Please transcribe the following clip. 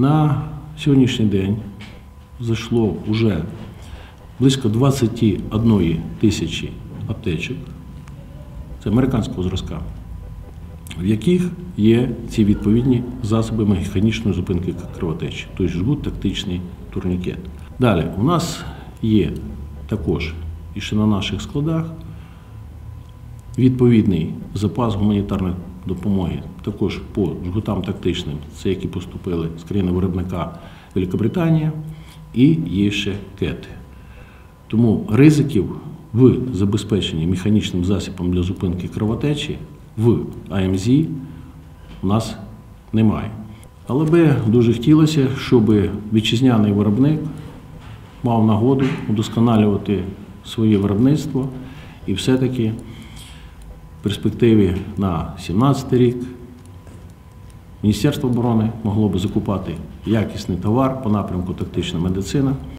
На сьогоднішній день зайшло вже близько 21 тисячі аптечок. Це американського зразка, в яких є ці відповідні засоби механічної зупинки кровотечі, тобто жгут тактичний турнікет. Далі у нас є також і ще на наших складах відповідний запас гуманітарної допомоги, також по жгутам тактичним, це які поступили з країни виробника Великобританія, і є ще кети. Тому ризиків в забезпеченні механічним засобом для зупинки кровотечі в АМЗ у нас немає. Але би дуже хотілося, щоб вітчизняний виробник мав нагоду удосконалювати своє виробництво і все-таки перспективі на 2017 рік Міністерство оборони могло би закупати якісний товар по напрямку тактична медицина.